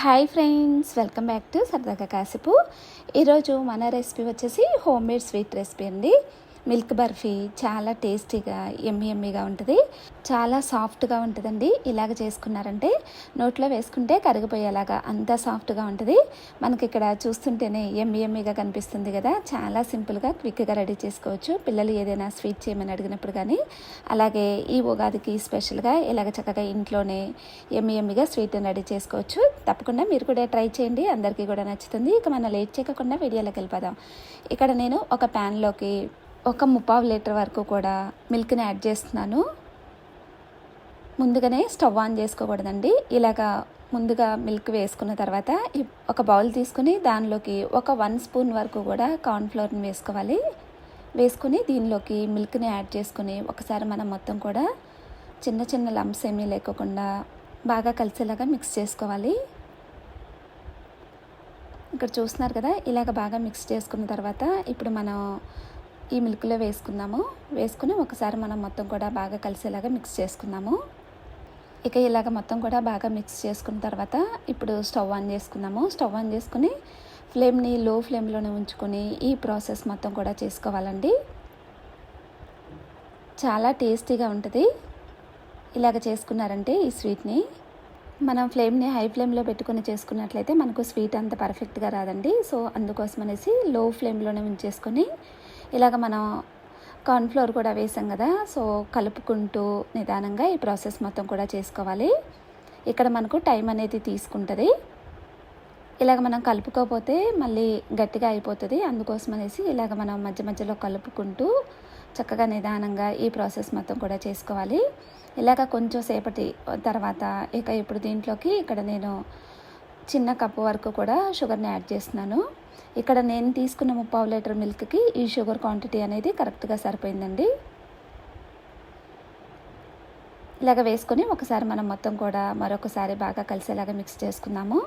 Hi friends welcome back to సరదాగా కాసేపు. ఈరోజు మన రెసిపీ వచ్చేసి హోమ్ మేడ్ స్వీట్ రెసిపీ అండి. మిల్క్ బర్ఫీ చాలా టేస్టీగా ఎమ్మి ఎమ్మిగా ఉంటుంది. చాలా సాఫ్ట్గా ఉంటుందండి. ఇలాగ చేసుకున్నారంటే నోట్లో వేసుకుంటే కరిగిపోయేలాగా అంత సాఫ్ట్గా ఉంటుంది. మనకి ఇక్కడ చూస్తుంటేనే ఎమ్మి ఎమ్మిగా కనిపిస్తుంది కదా. చాలా సింపుల్గా క్విక్గా రెడీ చేసుకోవచ్చు. పిల్లలు ఏదైనా స్వీట్ చేయమని అడిగినప్పుడు కానీ అలాగే ఈ ఉగాదికి స్పెషల్గా ఇలాగ చక్కగా ఇంట్లోనే ఎమ్మి ఎమ్మిగా స్వీట్ రెడీ చేసుకోవచ్చు. తప్పకుండా మీరు కూడా ట్రై చేయండి. అందరికీ కూడా నచ్చుతుంది. ఇక మనం లేట్ చేయకుండా వీడియోలోకి వెళ్ళిపోదాం. ఇక్కడ నేను ఒక ప్యాన్లోకి ఒక ముప్పావు లీటర్ వరకు కూడా మిల్క్ని యాడ్ చేస్తున్నాను. ముందుగానే స్టవ్ ఆన్ చేసుకోకూడదండి. ఇలాగా ముందుగా మిల్క్ వేసుకున్న తర్వాత ఒక బౌల్ తీసుకుని దానిలోకి ఒక వన్ స్పూన్ వరకు కూడా కార్న్ఫ్లోర్ని వేసుకోవాలి. వేసుకుని దీనిలోకి మిల్క్ని యాడ్ చేసుకుని ఒకసారి మనం మొత్తం కూడా చిన్న చిన్న లంప్స్ ఏమీ లేకోకుండా బాగా కలిసేలాగా మిక్స్ చేసుకోవాలి. ఇక్కడ చూస్తున్నారు కదా ఇలాగ బాగా మిక్స్ చేసుకున్న తర్వాత ఇప్పుడు మనం ఈ మిల్క్లో వేసుకుందాము. వేసుకుని ఒకసారి మనం మొత్తం కూడా బాగా కలిసేలాగా మిక్స్ చేసుకుందాము. ఇక ఇలాగ మొత్తం కూడా బాగా మిక్స్ చేసుకున్న తర్వాత ఇప్పుడు స్టవ్ ఆన్ చేసుకుందాము. స్టవ్ ఆన్ చేసుకుని ఫ్లేమ్ని లో ఫ్లేమ్లోనే ఉంచుకొని ఈ ప్రాసెస్ మొత్తం కూడా చేసుకోవాలండి. చాలా టేస్టీగా ఉంటుంది. ఇలాగ చేసుకున్నారంటే ఈ స్వీట్ని. మనం ఫ్లేమ్ని హై ఫ్లేమ్లో పెట్టుకుని చేసుకున్నట్లయితే మనకు స్వీట్ అంత పర్ఫెక్ట్గా రాదండి. సో అందుకోసం అనేసి లో ఫ్లేమ్లోనే ఉంచేసుకొని ఇలాగ మనం కార్న్ఫ్లోర్ కూడా వేసాం కదా సో కలుపుకుంటూ నిదానంగా ఈ ప్రాసెస్ మొత్తం కూడా చేసుకోవాలి. ఇక్కడ మనకు టైం అనేది తీసుకుంటుంది. ఇలాగ మనం కలుపుకోకపోతే మళ్ళీ గట్టిగా అయిపోతుంది. అందుకోసం అనేసి ఇలాగ మనం మధ్య మధ్యలో కలుపుకుంటూ చక్కగా నిదానంగా ఈ ప్రాసెస్ మొత్తం కూడా చేసుకోవాలి. ఇలాగ కొంచెం సేపటి తర్వాత ఇక ఇప్పుడు దీంట్లోకి ఇక్కడ నేను చిన్న కప్పు వరకు కూడా షుగర్ని యాడ్ చేస్తున్నాను. ఇక్కడ నేను తీసుకున్న ముప్పావు లీటర్ మిల్క్కి ఈ షుగర్ క్వాంటిటీ అనేది కరెక్ట్గా సరిపోయిందండి. ఇలాగ వేసుకొని ఒకసారి మనం మొత్తం కూడా మరొకసారి బాగా కలిసేలాగా మిక్స్ చేసుకుందాము.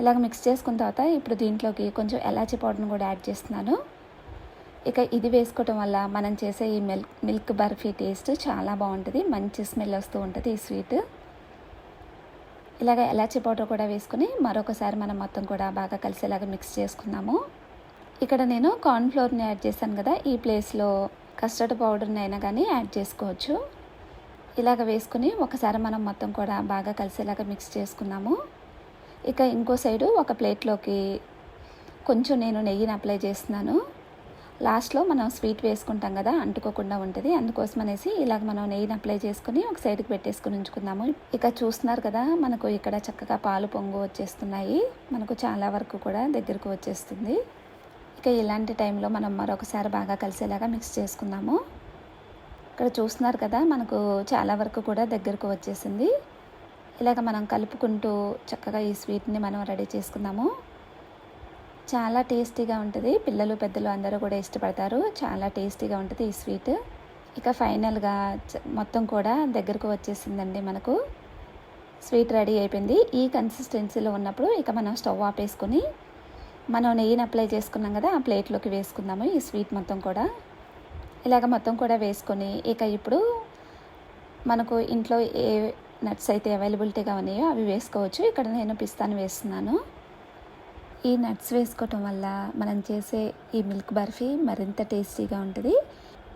ఇలాగ మిక్స్ చేసుకున్న తర్వాత ఇప్పుడు దీంట్లోకి కొంచెం ఎలాచీ పౌడర్ని కూడా యాడ్ చేస్తున్నాను. ఇక ఇది వేసుకోవటం వల్ల మనం చేసే ఈ మిల్క్ మిల్క్ బర్ఫీ టేస్ట్ చాలా బాగుంటుంది. మంచి స్మెల్ వస్తూ ఉంటుంది ఈ స్వీట్. ఇలాగ ఎలాచీ పౌడర్ కూడా వేసుకుని మరొకసారి మనం మొత్తం కూడా బాగా కలిసేలాగా మిక్స్ చేసుకుందాము. ఇక్కడ నేను కార్న్ఫ్లోర్ని యాడ్ చేశాను కదా ఈ ప్లేస్లో కస్టర్డ్ పౌడర్ని అయినా కానీ యాడ్ చేసుకోవచ్చు. ఇలాగ వేసుకుని ఒకసారి మనం మొత్తం కూడా బాగా కలిసేలాగా మిక్స్ చేసుకున్నాము ఇక ఇంకో సైడు ఒక ప్లేట్లోకి కొంచెం నేను నెయ్యిని అప్లై చేస్తున్నాను. లాస్ట్లో మనం స్వీట్ వేసుకుంటాం కదా అంటుకోకుండా ఉంటుంది. అందుకోసం అనేసి ఇలాగ మనం నెయ్యిని అప్లై చేసుకుని ఒక సైడ్కి పెట్టేసుకుని ఉంచుకుందాము. ఇక చూస్తున్నారు కదా మనకు ఇక్కడ చక్కగా పాలు పొంగు వచ్చేస్తున్నాయి. మనకు చాలా వరకు కూడా దగ్గరకు వచ్చేస్తుంది. ఇక ఇలాంటి టైంలో మనం మరొకసారి బాగా కలిసేలాగా మిక్స్ చేసుకుందాము. ఇక్కడ చూస్తున్నారు కదా మనకు చాలా వరకు కూడా దగ్గరకు వచ్చేసింది. ఇలాగ మనం కలుపుకుంటూ చక్కగా ఈ స్వీట్ని మనం రెడీ చేసుకుందాము. చాలా టేస్టీగా ఉంటుంది. పిల్లలు పెద్దలు అందరూ కూడా ఇష్టపడతారు. చాలా టేస్టీగా ఉంటుంది ఈ స్వీట్. ఇక ఫైనల్గా మొత్తం కూడా దగ్గరకు వచ్చేసిందండి మనకు. స్వీట్ రెడీ అయిపోయింది. ఈ కన్సిస్టెన్సీలో ఉన్నప్పుడు ఇక మనం స్టవ్ ఆపేసుకొని మనం నెయ్యిని అప్లై చేసుకున్నాం కదా ఆ ప్లేట్లోకి వేసుకుందాము ఈ స్వీట్ మొత్తం కూడా. ఇలాగ మొత్తం కూడా వేసుకొని ఇక ఇప్పుడు మనకు ఇంట్లో ఏ నట్స్ అయితే అవైలబిలిటీగా ఉన్నాయో అవి వేసుకోవచ్చు. ఇక్కడ నేను పిస్తాను వేస్తున్నాను. ఈ నట్స్ వేసుకోవటం వల్ల మనం చేసే ఈ మిల్క్ బర్ఫీ మరింత టేస్టీగా ఉంటుంది.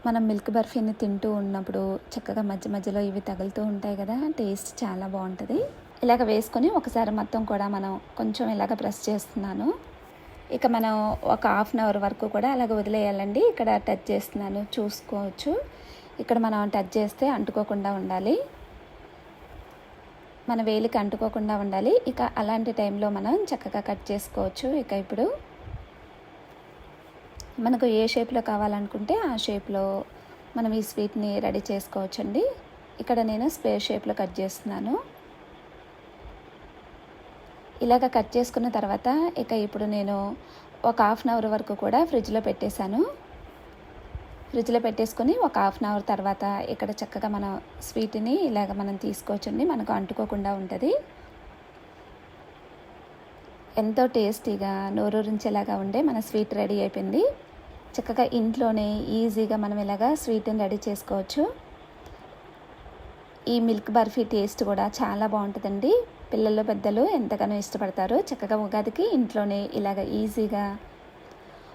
మనం మిల్క్ బర్ఫీని తింటూ ఉన్నప్పుడు చక్కగా మధ్య మధ్యలో ఇవి తగులుతూ ఉంటాయి కదా టేస్ట్ చాలా బాగుంటుంది. ఇలాగ వేసుకొని ఒకసారి మొత్తం కూడా మనం కొంచెం ఇలాగ ప్రెస్ చేస్తున్నాను. ఇక మనం ఒక హాఫ్ అన్ అవర్ వరకు కూడా అలాగ వదిలేయాలండి. ఇక్కడ టచ్ చేస్తున్నాను చూసుకోవచ్చు. ఇక్కడ మనం టచ్ చేస్తే అంటుకోకుండా ఉండాలి. మన వేలికి అంటుకోకుండా ఉండాలి. ఇక అలాంటి టైంలో మనం చక్కగా కట్ చేసుకోవచ్చు. ఇక ఇప్పుడు మనకు ఏ షేప్లో కావాలనుకుంటే ఆ షేప్లో మనం ఈ స్వీట్ని రెడీ చేసుకోవచ్చండి. ఇక్కడ నేను స్పేర్ షేప్లో కట్ చేస్తున్నాను. ఇలాగ కట్ చేసుకున్న తర్వాత ఇక ఇప్పుడు నేను ఒక హాఫ్ అన్ అవర్ వరకు కూడా ఫ్రిడ్జ్లో పెట్టేశాను. ఫ్రిడ్జ్లో పెట్టేసుకొని ఒక హాఫ్ అన్ అవర్ తర్వాత ఇక్కడ చక్కగా మన స్వీట్ని ఇలాగ మనం తీసుకోవచ్చండి మనకు అంటుకోకుండా ఉంటుంది. ఎంతో టేస్టీగా నోరూరించేలాగా ఉండే మన స్వీట్ రెడీ అయిపోయింది. చక్కగా ఇంట్లోనే ఈజీగా మనం ఇలాగా స్వీట్ని రెడీ చేసుకోవచ్చు. ఈ మిల్క్ బర్ఫీ టేస్ట్ కూడా చాలా బాగుంటుందండి. పిల్లలు పెద్దలు ఎంతగానో ఇష్టపడతారు. చక్కగా ఉగాదికి ఇంట్లోనే ఇలాగ ఈజీగా